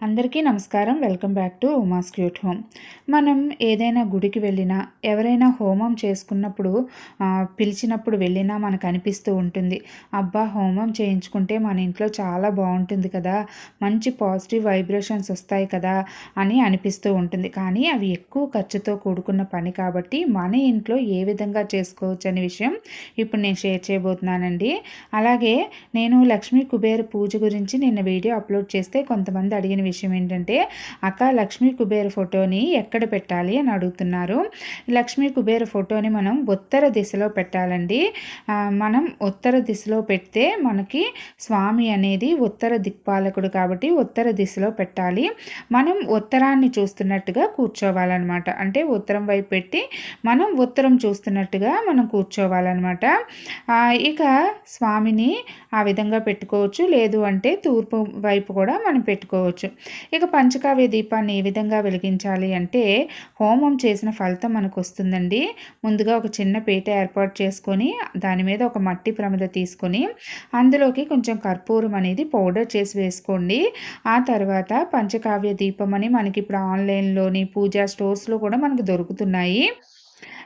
అందరికీ నమస్కారం. Welcome back to Uma's cute home. మనం ఏదైనా గుడికి వెళ్ళినా ఎవరైనా హోమం చేసుకున్నప్పుడు పిలిచినప్పుడు వెళ్ళినా మనకు అనిపిస్తూ ఉంటుంది. అబ్బా హోమం చేయించుకుంటే మన ఇంట్లో చాలా బాగుంటుంది కదా మంచి పాజిటివ్ వైబ్రేషన్స్ వస్తాయి కదా అని అనిపిస్తూ ఉంటుంది. కానీ అవి ఎక్కువ ఖర్చుతో కూడుకున్న పని కాబట్టి మన ఇంట్లో ఏ విధంగా చేసుకోవచ్చు అనే విషయం ఇప్పుడు నేను షేర్ చేయబోతున్నానండి. అలాగే నేను లక్ష్మీ కుబేర పూజ గురించి నిన్న వీడియో అప్లోడ్ చేస్తే కొంతమంది అడిగిన విషయం ఏంటంటే అక్క లక్ష్మీ కుబేర ఫోటోని ఎక్కడ పెట్టాలి? అని అడుగుతున్నారు. లక్ష్మీ కుబేర ఫోటోని మనం ఉత్తర దిశలో పెట్టాలండి. మనం ఉత్తర దిశలో పెడితే మనకి స్వామి అనేది ఉత్తర దిక్పాలకుడు కాబట్టి ఉత్తర దిశలో పెట్టాలి. మనం ఉత్తరాన్ని చూస్తున్నట్టుగా కూర్చోవాలన్నమాట. అంటే ఉత్తరం వైపు పెట్టి మనం ఉత్తరం చూస్తున్నట్టుగా మనం కూర్చోవాలన్నమాట. ఇక స్వామిని ఆ విధంగా పెట్టుకోవచ్చు. లేదు అంటే తూర్పు వైపు కూడా మనం పెట్టుకోవచ్చు. ఇక పంచకావ్య దీపాన్ని ఏ విధంగా వెలిగించాలి అంటే హోమం చేసిన ఫలితం మనకు వస్తుందండి ముందుగా ఒక చిన్న పీట ఏర్పాటు చేసుకొని దాని మీద ఒక మట్టి ప్రమిద తీసుకొని అందులోకి కొంచెం కర్పూరం అనేది పౌడర్ చేసి వేసుకోండి. ఆ తర్వాత పంచకావ్య దీపం అని మనకి ఇప్పుడు ఆన్లైన్లోని పూజా స్టోర్స్లో కూడా మనకు దొరుకుతున్నాయి.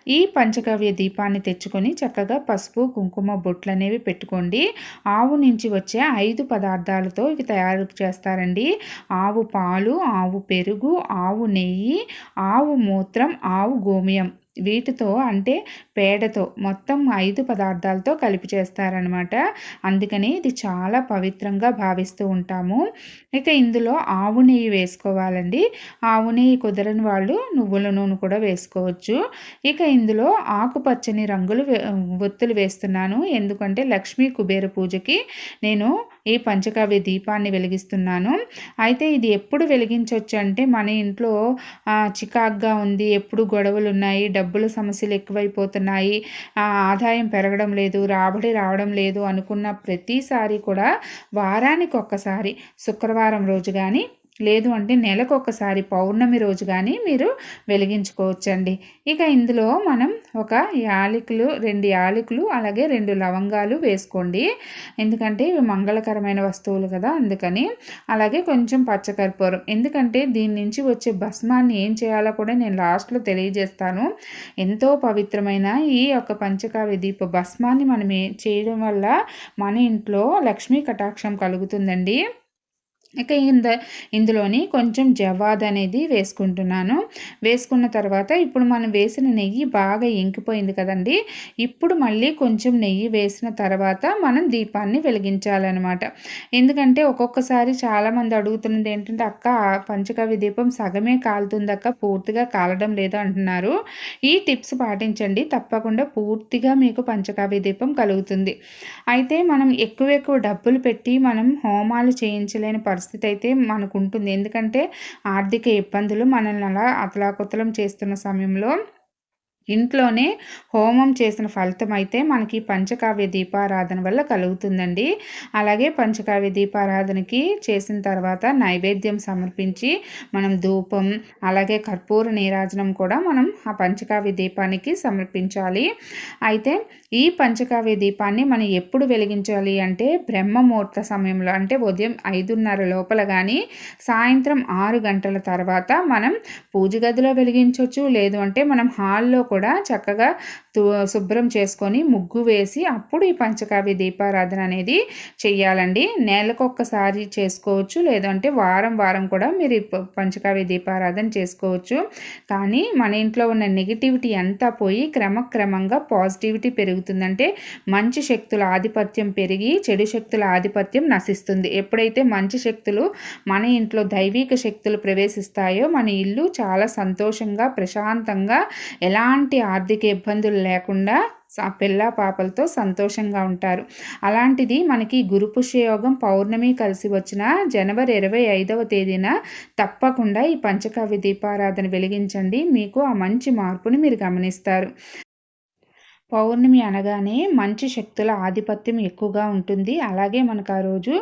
ఈ పంచగవ్య దీపాన్ని తెచ్చుకొని చక్కగా పసుపు కుంకుమ బొట్లు అనేవి పెట్టుకోండి. ఆవు నుంచి వచ్చే ఐదు పదార్థాలతో ఇవి తయారు చేస్తారండి. ఆవు పాలు ఆవు పెరుగు ఆవు నెయ్యి ఆవు మూత్రం ఆవు గోమయం. వీటితో అంటే పేడతో మొత్తం ఐదు పదార్థాలతో కలిపి చేస్తారనమాట అందుకని ఇది చాలా పవిత్రంగా భావిస్తూ ఉంటాము. ఇక ఇందులో ఆవు నెయ్యి వేసుకోవాలండి. ఆవు నెయ్యి కుదరని వాళ్ళు నువ్వుల నూనె కూడా వేసుకోవచ్చు. ఇక ఇందులో ఆకుపచ్చని రంగులు ఒత్తులు వేస్తున్నాను. ఎందుకంటే లక్ష్మీ కుబేర పూజకి నేను ఈ పంచకావ్య దీపాన్ని వెలిగిస్తున్నాను. అయితే ఇది ఎప్పుడు వెలిగించవచ్చు అంటే మన ఇంట్లో చికాగ్గా ఉంది ఎప్పుడు గొడవలు ఉన్నాయి డబ్బుల సమస్యలు ఎక్కువైపోతున్నాయి ఆదాయం పెరగడం లేదు రాబడి రావడం లేదు అనుకున్న ప్రతిసారి కూడా వారానికి ఒక్కసారి శుక్రవారం రోజు కానీ లేదు అంటే నెలకు ఒకసారి పౌర్ణమి రోజు కానీ మీరు వెలిగించుకోవచ్చండి. ఇక ఇందులో మనం ఒక యాలకులు రెండు యాలకులు అలాగే రెండు లవంగాలు వేసుకోండి. ఎందుకంటే ఇవి మంగళకరమైన వస్తువులు కదా అందుకని. అలాగే కొంచెం పచ్చకర్పూరం. ఎందుకంటే దీని నుంచి వచ్చే భస్మాన్ని ఏం చేయాలో కూడా నేను లాస్ట్లో తెలియజేస్తాను. ఎంతో పవిత్రమైన ఈ యొక్క పంచకావ్య దీప భస్మాన్ని మనం చేయడం వల్ల మన ఇంట్లో లక్ష్మీ కటాక్షం కలుగుతుందండి. ఇక ఇంద ఇందులోని కొంచెం జవాద్ అనేది వేసుకుంటున్నాను. వేసుకున్న తర్వాత ఇప్పుడు మనం వేసిన నెయ్యి బాగా ఇంకిపోయింది కదండి. ఇప్పుడు మళ్ళీ కొంచెం నెయ్యి వేసిన తర్వాత మనం దీపాన్ని వెలిగించాలన్నమాట. ఎందుకంటే ఒక్కొక్కసారి చాలామంది అడుగుతున్నది ఏంటంటే అక్క ఆ దీపం సగమే కాలుతుంది అక్క పూర్తిగా కాలడం లేదు అంటున్నారు. ఈ టిప్స్ పాటించండి. తప్పకుండా పూర్తిగా మీకు పంచకావ్య దీపం కలుగుతుంది. అయితే మనం ఎక్కువ ఎక్కువ డబ్బులు పెట్టి మనం హోమాలు చేయించలేని పరిస్థితి పరిస్థితి అయితే మనకు ఉంటుంది ఎందుకంటే ఆర్థిక ఇబ్బందులు మనల్ని అలా అతలాకుతలం చేస్తున్న సమయంలో ఇంట్లోనే హోమం చేసిన ఫలితం అయితే మనకి పంచకావ్య దీపారాధన వల్ల కలుగుతుందండి. అలాగే పంచకావ్య దీపారాధనకి చేసిన తర్వాత నైవేద్యం సమర్పించి మనం ధూపం అలాగే కర్పూర నీరాజనం కూడా మనం ఆ పంచకావ్య దీపానికి సమర్పించాలి. అయితే ఈ పంచకావ్య దీపాన్ని మనం ఎప్పుడు వెలిగించాలి అంటే బ్రహ్మ ముహూర్త సమయంలో అంటే ఉదయం ఐదున్నర లోపల కానీ సాయంత్రం ఆరు గంటల తర్వాత మనం పూజ గదిలో వెలిగించవచ్చు లేదు అంటే మనం హాల్లో కూడా చక్కగా తు- శుభ్రం చేసుకొని ముగ్గు వేసి అప్పుడు ఈ పంచకావ్య దీపారాధన అనేది చెయ్యాలండి. నెలకొక్కసారి చేసుకోవచ్చు లేదంటే వారం వారం కూడా మీరు పంచకావ్య దీపారాధన చేసుకోవచ్చు. కానీ మన ఇంట్లో ఉన్న నెగిటివిటీ అంతా పోయి క్రమక్రమంగా పాజిటివిటీ పెరుగుతుందంటే మంచి శక్తుల ఆధిపత్యం పెరిగి చెడు శక్తుల ఆధిపత్యం నశిస్తుంది. ఎప్పుడైతే మంచి శక్తులు మన ఇంట్లో దైవిక శక్తులు ప్రవేశిస్తాయో మన ఇల్లు చాలా సంతోషంగా ప్రశాంతంగా ఎలాంటి ఆర్థిక ఇబ్బందులు లేకుండా స- పిల్ల పాపలతో సంతోషంగా ఉంటారు. అలాంటిది మనకి గురు పుష్యయోగం పౌర్ణమి కలిసి వచ్చిన జనవరి ఇరవై ఐదవ తేదీన తప్పకుండా ఈ పంచకావ్య దీపారాధన వెలిగించండి. మీకు ఆ మంచి మార్పుని మీరు గమనిస్తారు. పౌర్ణమి అనగానే మంచి శక్తుల ఆధిపత్యం ఎక్కువగా ఉంటుంది. అలాగే మనకు ఆ రోజు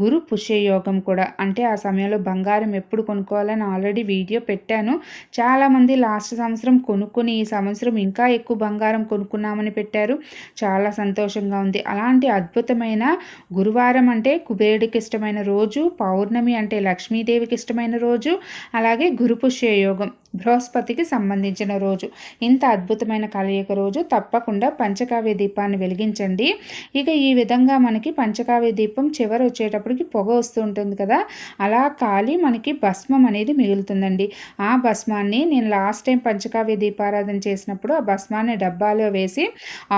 గురు పుష్యయోగం కూడా అంటే ఆ సమయంలో బంగారం ఎప్పుడు కొనుక్కోవాలని ఆల్రెడీ వీడియో పెట్టాను. చాలామంది లాస్ట్ సంవత్సరం కొనుక్కుని ఈ సంవత్సరం ఇంకా ఎక్కువ బంగారం కొనుక్కున్నామని పెట్టారు. చాలా సంతోషంగా ఉంది. అలాంటి అద్భుతమైన గురువారం అంటే కుబేరుడికి ఇష్టమైన రోజు పౌర్ణమి అంటే లక్ష్మీదేవికి ఇష్టమైన రోజు అలాగే గురు పుష్యయోగం బృహస్పతికి సంబంధించిన రోజు. ఇంత అద్భుతమైన కలయిక రోజు తప్పకుండా పంచకావ్య దీపాన్ని వెలిగించండి. ఇక ఈ విధంగా మనకి పంచకావ్య దీపం చివరి వచ్చేటప్పటికి పొగ వస్తూ ఉంటుంది కదా? అలా కాలి మనకి భస్మం అనేది మిగులుతుందండి. ఆ భస్మాన్ని నేను లాస్ట్ టైం పంచకావ్య దీపారాధన చేసినప్పుడు ఆ భస్మాన్ని డబ్బాలో వేసి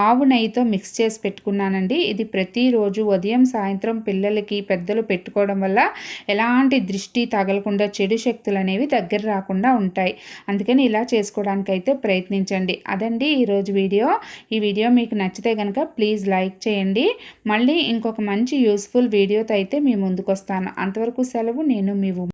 ఆవు నెయ్యితో మిక్స్ చేసి పెట్టుకున్నానండి. ఇది ప్రతిరోజు ఉదయం సాయంత్రం పిల్లలకి పెద్దలు పెట్టుకోవడం వల్ల ఎలాంటి దృష్టి తగలకుండా చెడు శక్తులు అనేవి దగ్గర రాకుండా ఉంటాయి. అందుకని ఇలా చేసుకోవడానికి అయితే ప్రయత్నించండి. అదండి ఈరోజు వీడియో. ఈ వీడియో మీకు నచ్చితే కనుక ప్లీజ్ లైక్ చేయండి. మళ్ళీ ఇంకొక మంచి యూస్ఫుల్ వీడియోతో అయితే మీ ముందుకు వస్తాను అంతవరకు సెలవు. నేను మీ